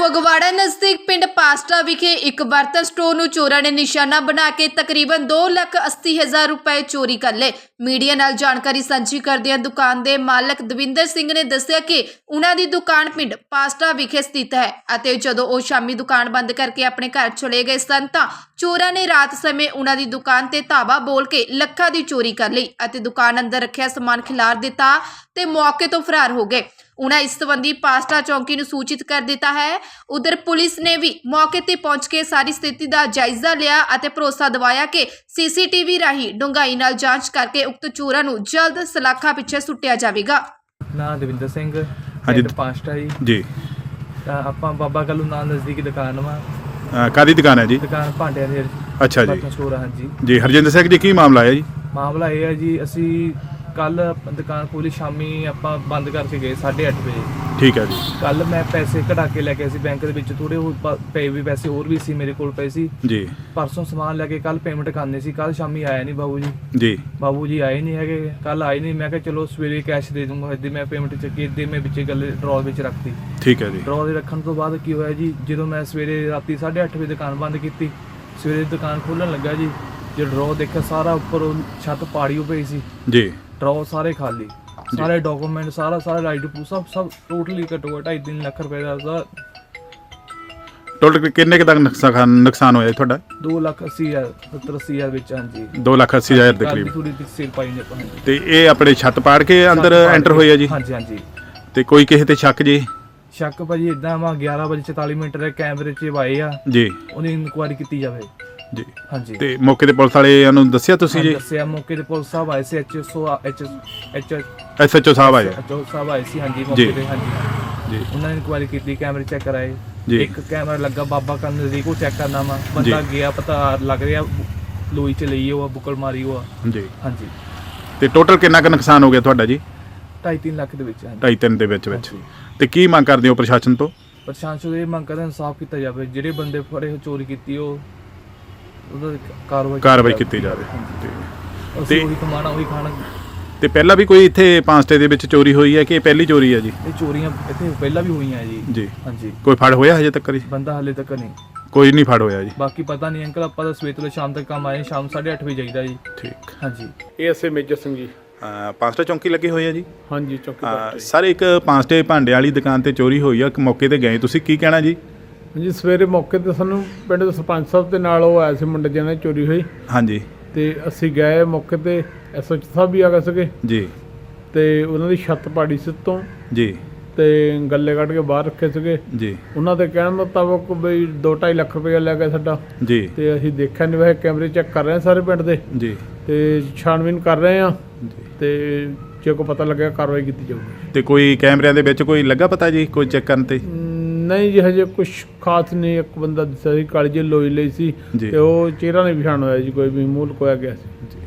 ਫਗਵਾੜਾ ਨਜ਼ਦੀਕ ਪਿੰਡ ਪਾਸਟਾ ਵਿਖੇ ਇੱਕ ਬਰਤਨ ਸਟੋਰ ਨੂੰ ਚੋਰਾਂ ਨੇ ਨਿਸ਼ਾਨਾ ਬਣਾ ਕੇ ਤਕਰੀਬਨ 2,80,000 ਰੁਪਏ ਚੋਰੀ ਕਰ ਲਏ। ਮੀਡੀਆ ਨਾਲ ਜਾਣਕਾਰੀ ਸਾਂਝੀ ਕਰਦਿਆਂ ਦੁਕਾਨ ਦੇ ਮਾਲਕ ਦਵਿੰਦਰ ਸਿੰਘ ਨੇ ਦੱਸਿਆ ਕਿ ਉਹਨਾਂ ਦੀ ਦੁਕਾਨ ਪਿੰਡ ਪਾਸਟਾ ਵਿਖੇ ਸਥਿਤ ਹੈ ਅਤੇ ਜਦੋਂ ਉਹ ਸ਼ਾਮੀ ਦੁਕਾਨ ਬੰਦ ਕਰਕੇ ਆਪਣੇ ਘਰ ਚਲੇ ਗਏ ਸਨ ਤਾਂ ਚੋਰਾਂ ਨੇ ਰਾਤ ਸਮੇਂ ਉਹਨਾਂ ਦੀ ਦੁਕਾਨ ਤੇ ਧਾਵਾ ਬੋਲ ਕੇ ਲੱਖਾਂ ਦੀ ਚੋਰੀ ਕਰ ਲਈ ਅਤੇ ਦੁਕਾਨ ਅੰਦਰ ਰੱਖਿਆ ਸਮਾਨ ਖਿਲਾਰ ਦਿੱਤਾ ਤੇ ਮੌਕੇ ਤੋਂ ਫਰਾਰ ਹੋ ਗਏ। ਉਹਨਾਂ ਇਸ ਸੰਬੰਧੀ ਪਾਸਟਾ ਚੌਂਕੀ ਨੂੰ ਸੂਚਿਤ ਕਰ ਦਿੱਤਾ ਹੈ। ਉਧਰ ਪੁਲਿਸ ਨੇ ਵੀ ਮੌਕੇ ਤੇ ਪਹੁੰਚ ਕੇ ਸਾਰੀ ਸਥਿਤੀ ਦਾ ਜਾਇਜ਼ਾ ਲਿਆ ਅਤੇ ਭਰੋਸਾ ਦਿਵਾਇਆ ਕਿ ਸੀਸੀਟੀਵੀ ਰਾਹੀਂ ਡੂੰਘਾਈ ਨਾਲ ਜਾਂਚ ਕਰਕੇ ਉਕਤ ਚੋਰਾਂ ਨੂੰ ਜਲਦ ਸਲਾਖਾਂ ਪਿੱਛੇ ਸੁੱਟਿਆ ਜਾਵੇਗਾ। ਨਾਂ ਦਵਿੰਦਰ ਸਿੰਘ ਹਾਂਜੀ। ਪਾਸਟਾ ਜੀ। ਜੀ। ਤਾਂ ਆਪਾਂ ਬਾਬਾ ਕੱਲੂ ਨਾਲ ਨਜ਼ਦੀਕੀ ਦੁਕਾਨ ਵਾ। ਕਾਹਦੀ ਦੁਕਾਨ ਹੈ ਜੀ? ਦੁਕਾਨ ਭਾਂਡਿਆਂ ਦੀ ਅੱਛਾ ਜੀ। ਜੀ ਹਰਜਿੰਦਰ ਸਿੰਘ ਜੀ ਕੀ ਮਾਮਲਾ ਹੈ ਜੀ? ਮਾਮਲਾ ਇਹ ਹੈ ਜੀ ਅਸੀਂ ਕੱਲ ਦੁਕਾਨ ਪੂਰੀ ਸ਼ਾਮੀ ਆਪਾਂ ਬੰਦ ਕਰਕੇ ਗਏ 8:30 ਵਜੇ। ਠੀਕ ਹੈ ਜੀ। ਕੱਲ ਮੈਂ ਪੈਸੇ ਕਢਾ ਕੇ ਲੈ ਕੇ ਸੀ ਬੈਂਕ ਦੇ ਵਿੱਚ ਥੋੜੇ ਹੋਰ ਪ- ਪਏ ਵੀ ਪੈਸੇ ਹੋਰ ਵੀ ਸੀ ਮੇਰੇ ਕੋਲ ਪਏ ਸੀ। ਜੀ। ਪਰਸੋਂ ਸਮਾਨ ਲੈ ਕੇ ਕੱਲ ਪੇਮੈਂਟ ਕਰਨੀ ਸੀ ਕੱਲ ਸ਼ਾਮੀ ਆਇਆ ਨਹੀਂ ਬਾਬੂ ਜੀ। ਜੀ। ਬਾਬੂ ਜੀ ਆਏ ਨਹੀਂ ਹੈਗੇ ਕੱਲ ਆਏ ਨਹੀਂ ਮੈਂ ਕਿਹਾ ਚਲੋ ਸਵੇਰੇ ਕੈਸ਼ ਦੇ ਦੂੰਗਾ ਇੱਦੇ ਮੈਂ ਪੇਮੈਂਟ ਚੱਕੀ ਇੱਦੇ ਮੈਂ ਵਿੱਚੇ ਗੱਲ ਡਰਾਅ ਵਿੱਚ ਰੱਖਤੀ। ਠੀਕ ਹੈ ਜੀ। ਡਰਾਅ ਦੇ ਰੱਖਣ ਤੋਂ ਬਾਅਦ ਕੀ ਹੋਇਆ ਜੀ ਜਦੋਂ ਮੈਂ ਸਵੇਰੇ ਰਾਤੀ 8:30 ਵਜੇ ਦੁਕਾਨ ਬੰਦ ਕੀਤੀ ਸਵੇਰੇ ਦੁਕਾਨ ਖੋਲਣ ਲੱਗਾ ਜੀ ਜੇ ਡਰਾਅ ਦੇਖਿਆ ਸਾਰਾ ਉੱਪਰ ਉਹ ਛੱਤ ਪਾੜੀ ਹੋ ਪਈ ਸੀ। ਜੀ। ਡਰਾਅ ਸਾਰੇ ਖਾਲੀ। ਸਾਰੇ ਡਾਕੂਮੈਂਟ ਸਾਰਾ ਸਾਰਾ ਰਾਈਟ ਟੂ ਸਭ ਸਭ ਟੋਟਲੀ ਘੱਟੋ ਘੱਟ 2.5 ਲੱਖ ਰੁਪਏ ਦਾ ਉਹਦਾ ਟੋਟਲ ਕਿੰਨੇ ਕੁ ਤੱਕ ਨੁਕਸਾਨ ਨੁਕਸਾਨ ਹੋਇਆ ਜੀ ਤੁਹਾਡਾ? 2 ਲੱਖ 80 ਹਜ਼ਾਰ 70 80 ਹਜ਼ਾਰ ਵਿੱਚ ਹਾਂਜੀ। 2 ਲੱਖ 80 ਹਜ਼ਾਰ ਦੇ ਕਰੀਬ। ਥੋੜੀ ਜਿਹੀ ਸੇਲ ਪਾਈ ਨੇ ਆਪਾਂ। ਤੇ ਇਹ ਆਪਣੇ ਛੱਤ ਪਾੜ ਕੇ ਅੰਦਰ ਐਂਟਰ ਹੋਏ ਆ ਜੀ? ਹਾਂਜੀ ਹਾਂਜੀ। ਤੇ ਕੋਈ ਕਿਸੇ ਤੇ ਸ਼ੱਕ ਜੀ? ਸ਼ੱਕ ਭਾਜੀ ਇਦਾਂ ਵਾ 11 ਵਜੇ 44 ਮਿੰਟ ਦੇ ਕੈਮਰੇ 'ਚ ਆਏ ਆ। ਜੀ। ਉਹਦੀ ਇਨਕੁਆਇਰੀ ਕੀਤੀ ਜਾਵੇ। ਜੀ। ਹਾਂਜੀ। ਤੇ ਮੌਕੇ ਤੇ ਪੁਲਿਸ ਵਾਲਿਆਂ ਨੂੰ ਦੱਸਿਆ ਤੁਸੀਂ ਜੀ? ਦੱਸਿਆ ਮੌਕੇ ਤੇ ਪੁਲਿਸ ਸਾਹਿਬ ਆਏ ਸੀ H S O H H S H O ਸਾਹਿਬ ਆਏ। ਐਚਓ ਸਾਹਿਬ ਆਏ ਸੀ ਹਾਂਜੀ ਮੌਕੇ। ਤੇ ਹਾਂਜੀ। ਜੀ। ਉਹਨਾਂ ਨੇ ਇਨਕੁਆਇਰੀ ਕੀਤੀ ਕੈਮਰੇ ਚੈੱਕ ਕਰਾਏ। ਇੱਕ ਕੈਮਰਾ ਲੱਗਾ ਬਾਬਾ ਕੰਨ ਨਜ਼ਦੀਕ ਉਹ ਚੈੱਕ ਕਰਨਾ ਵਾ। ਬੰਦਾ ਗਿਆ ਪਤਾ ਲੱਗ ਰਿਹਾ ਲੋਈ ਚ ਲਈ ਉਹ ਬੁੱਕਲ ਮਾਰੀ ਉਹ। ਜੀ। ਹਾਂਜੀ। ਤੇ ਟੋਟਲ ਕਿੰਨਾ ਕੁ ਨੁਕਸਾਨ ਹੋ ਗਿਆ ਤੁਹਾਡਾ ਜੀ? 2.5 ਲੱਖ ਦੇ ਵਿੱਚ ਹਾਂਜੀ। 2.5 ਤਿੰਨ ਦੇ ਵਿੱਚ ਵਿੱਚ। ਤੇ ਕੀ ਮੰਗ ਕਰਦੇ ਹੋ ਪ੍ਰਸ਼ਾਸਨ ਤੋਂ? ਪ੍ਰਸ਼ਾਸਨ ਦੇ ਮੰਗ ਕਰਦੇ ਇਨਸਾਫ ਕੀਤਾ ਜਾਵੇ। ਜਿਹੜੇ ਬੰਦੇ ਫੜੇ ਚੋਰੀ ਕੀਤੀ ਉਹ ਉਹਦਾ ਕਾਰਵਾਈ ਕਾਰਵਾਈ ਕੀਤੀ ਜਾਵੇ। ਤੇ- ਅਸੀਂ ਉਹੀ ਕਮਾਣਾ ਉਹੀ ਖਾਣਾ। ਤੇ ਪਹਿਲਾਂ ਵੀ ਕੋਈ ਇੱਥੇ ਪਾਂਸਟੇ ਦੇ ਵਿੱਚ ਚੋਰੀ ਹੋਈ ਹੈ ਕਿ ਇਹ ਪਹਿਲੀ ਚੋਰੀ ਹੈ ਜੀ? ਇਹ ਚੋਰੀਆਂ ਇੱਥੇ ਪਹਿਲਾਂ ਵੀ ਹੋਈਆਂ ਜੀ। ਜੀ। ਹਾਂਜੀ। ਕੋਈ ਫੜ ਹੋਇਆ ਹਜੇ ਤੱਕ ਜੀ? ਬੰਦਾ ਹਲੇ ਤੱਕ ਨਹੀਂ। ਕੋਈ ਨਹੀਂ ਫੜ ਹੋਇਆ ਜੀ। ਬਾਕੀ ਪਤਾ ਨਹੀਂ ਅੰਕਲ ਆਪਾਂ ਤਾਂ ਸਵੇਰ ਤੋਂ ਸ਼ਾਮ ਤੱਕ ਕੰਮ ਆਏ ਸ਼ਾਮ 8:30 ਵਜੇ ਜਾਈਦਾ ਜੀ। ਠੀਕ। ਹਾਂਜੀ। ASA major Singh ji. ਪਾਂਸਟਾ ਚੌਂਕੀ ਲੱਗੇ ਹੋਏ ਆ ਜੀ? ਹਾਂਜੀ ਚੌਕੀਦਾਰ ਸਰ ਇੱਕ ਪਾਂਸਟੇ ਭਾਂਡੇ ਵਾਲੀ ਦੁਕਾਨ ਤੇ ਚੋਰੀ ਹੋਈ ਆ ਇੱਕ ਮੌਕੇ ਤੇ ਗਏ। ਤੁਸੀਂ ਕੀ ਕਹਿਣਾ ਜੀ? ਜੀ ਸਵੇਰੇ ਮੌਕੇ ਤੇ ਸਾਨੂੰ ਪਿੰਡ ਦੇ ਸਰਪੰਚ ਸਾਹਿਬ ਦੇ ਨਾਲ ਉਹ ਆਇਆ ਸੀ ਮੁੰਡੇ ਜਿਹਨਾਂ ਦੀ ਚੋਰੀ ਹੋਈ। ਹਾਂਜੀ। ਤੇ ਅਸੀਂ ਗਏ ਮੌਕੇ ਤੇ ਐਸਐਚ ਸਾਹਿਬ ਵੀ ਆ ਗਏ ਸੀਗੇ। ਜੀ। ਤੇ ਉਹਨਾਂ ਦੀ ਛੱਤ ਪਾੜੀ ਸੀ ਤੋਂ ਜੀ। ਤੇ ਗੱਲੇ ਕੱਢ ਕੇ ਬਾਹਰ ਰੱਖੇ ਸੀਗੇ। ਜੀ। ਉਹਨਾਂ ਦੇ ਕਹਿਣ ਮੁਤਾਬਕ ਬਈ 2.5 ਲੱਖ ਰੁਪਏ ਲੈ ਗਏ ਸਾਡਾ। ਜੀ। ਤੇ ਅਸੀਂ ਦੇਖਿਆ ਨਹੀਂ ਵੈਸੇ ਕੈਮਰੇ ਚੈੱਕ ਕਰ ਰਹੇ ਹਾਂ ਸਾਰੇ ਪਿੰਡ ਦੇ। ਜੀ। ਤੇ ਛਾਣਬੀਨ ਕਰ ਰਹੇ ਜੀ। ਤੇ ਜੇ ਕੋਈ ਪਤਾ ਲੱਗਿਆ ਕਾਰਵਾਈ ਕੀਤੀ ਜਾਊਗੀ। ਤੇ ਕੋਈ ਕੈਮਰਿਆਂ ਦੇ ਵਿੱਚ ਕੋਈ ਲੱਗਾ ਪਤਾ ਜੀ ਕੋਈ ਚੈੱਕ ਕਰਨ ਤੇ? ਨਹੀਂ ਜੀ ਹਜੇ ਕੁਝ ਖਾਸ ਨਹੀਂ ਇੱਕ ਬੰਦਾ ਦੱਸਿਆ ਸੀ ਕਾਲੀ ਜਿਹੀ ਲੋਈ ਲਈ ਸੀ। ਤੇ ਉਹ ਚਿਹਰਾ ਨਹੀਂ ਪਛਾਣ ਹੋਇਆ ਜੀ ਕੋਈ ਵੀ ਮੂੰਹ ਲੁਕੋਇਆ ਗਿਆ ਸੀ